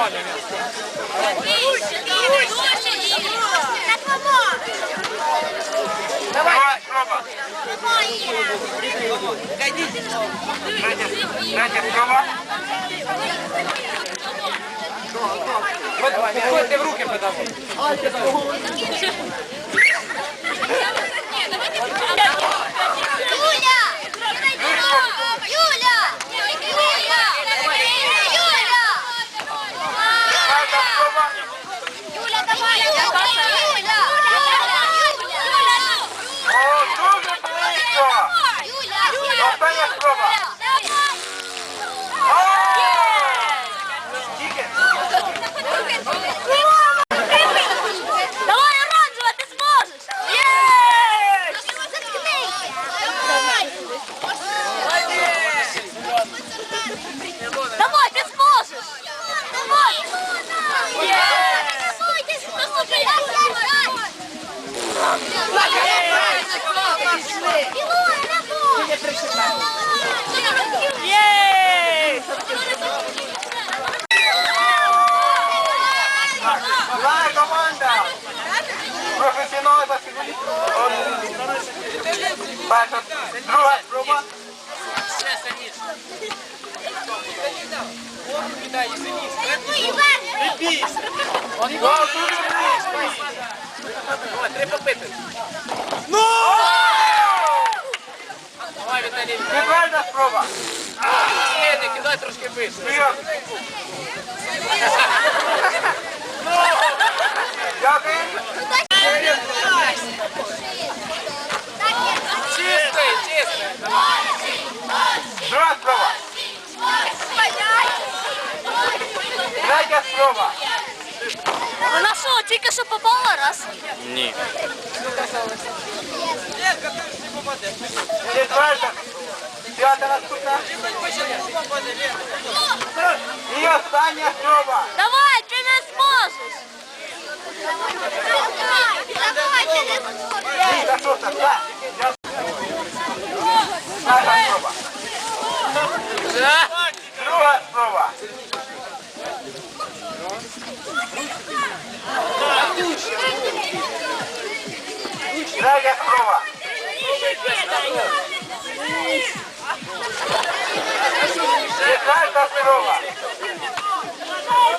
Дайте їй нормально м'ясо. Давай, проба. Третя спроба. Підходьте в руки подамо. Знає команда. Професіонали та фігуристи. Перша, друга спроба. О, дуже близько. Треба пити. Ну! Давай, Віталій. Четверта спроба. Ні, не кидай трошки вище. тільки що попала раз? Четверта. П'ята наступна. І остання спроба. Давай, ти не зможеш! Давай, ти не зможеш! Віка, шоста, так. Перша спроба. Четверта спроба.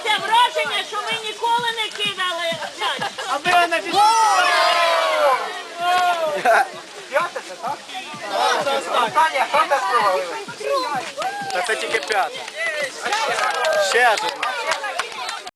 Це враження, що ми ніколи не кидали м'яч. А ви на П'ята це так? Остання. Та це тільки п'ята. Ще одна.